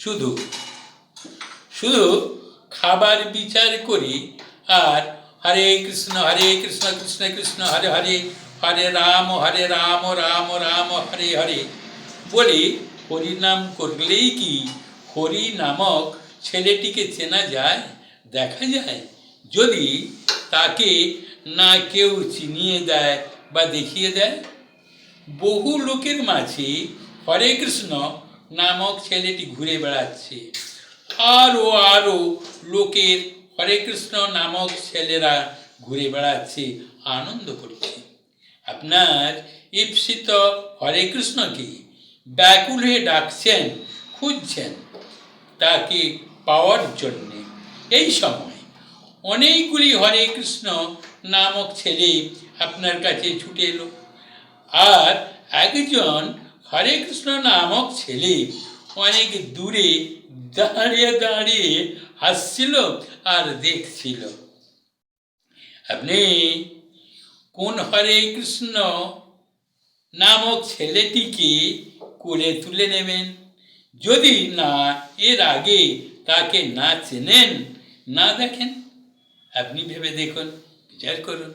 শুধু শুধু খাবার বিচার করি আর হরে কৃষ্ণ হরে কৃষ্ণ কৃষ্ণ কৃষ্ণ, হরে হরে হরে রাম হরে রাম রাম রাম, হরে হরে বলে, হরিনাম করলেই কি হরি নামক ছেলেটিকে চেনা যায়, দেখা যায়? যদি তাকে না কেউ চিনিয়ে দেয় বা দেখিয়ে দেয়? বহু লোকের মাঝে হরে কৃষ্ণ নামক ছেলেটি ঘুরে বেড়াচ্ছে। আরও আরও লোকের হরে কৃষ্ণ নামক ছেলেরা ঘুরে বেড়াচ্ছে, আনন্দ করছে। আপনার ঈপ্সিত হরে কৃষ্ণকে ব্যাকুল হয়ে ডাকছেন, খুঁজছেন তাকে পাওয়ার জন্যে। এই সময় অনেকগুলি হরে কৃষ্ণ নামক ছেলে আপনার কাছে ছুটে এলো। আর একজন হরে কৃষ্ণ নামক ছেলে অনেক দূরে দাঁড়িয়ে দাঁড়িয়ে হাসছিল আর দেখছিল। আপনি কোন হরে কৃষ্ণ নামক ছেলেটিকে কোলে তুলে নেবেন? যদি না, এর আগে তাকে না চেনেন, না দেখেন, আপনি ভেবে দেখুন, বিচার করুন।